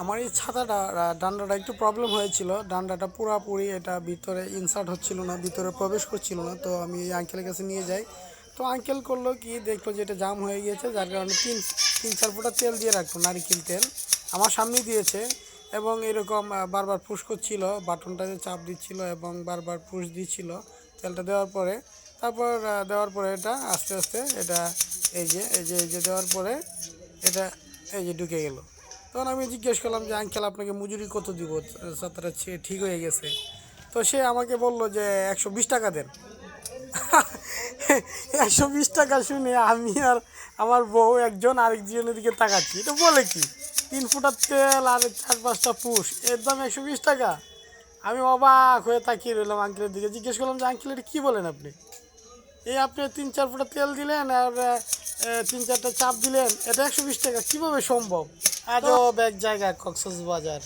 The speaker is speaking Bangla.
আমার এই ছাতাটা ডান্ডাটা একটু প্রবলেম হয়েছিল। ডান্ডাটা পুরাপুরি এটা ভিতরে ইনসার্ট হচ্ছিল না, ভিতরে প্রবেশ করছিল না। তো আমি এই আঙ্কেলের কাছে নিয়ে যাই। তো আঙ্কেল করল কি, দেখল যে এটা জাম হয়ে গিয়েছে, যার কারণে তিন তিন, চার ফোঁটা তেল দিয়ে রাখল, নারিকেল তেল। আমার সামনেই দিয়েছে এবং এরকম বারবার পুশ করছিল বাটনটাতে চাপ দিচ্ছিল এবং বারবার পুশ দিচ্ছিল তেলটা দেওয়ার পরে। তারপর দেওয়ার পরে এটা আস্তে আস্তে এটা এই যে এই যে এই যে দেওয়ার পরে এটা এই যে ঢুকে গেল। তখন আমি জিজ্ঞেস করলাম যে, আঙ্কেল, আপনাকে মজুরি কত দিব? ছে- ঠিক হয়ে গেছে। তো সে আমাকে বলল যে, একশো বিশ টাকা দেন। একশো বিশ টাকা শুনে আমি আর আমার বউ একজন আরেকজনের দিকে তাকাচ্ছি। এটা বলে কি? তিন ফুটার তেল আর চার পাঁচটা পুষ, এর দাম একশো বিশ টাকা। আমি অবাক হয়ে তাকিয়ে রইলাম আঙ্কেলের দিকে। জিজ্ঞেস করলাম যে, আঙ্কেল, এটা কী বলেন আপনি? এই আপনি তিন চার ফুটা তেল দিলেন আর তিন চারটা চাপ দিলেন এটা একশো বিশ টাকা। কীভাবে সম্ভব? আজও এক জায়গা কক্সবাজার।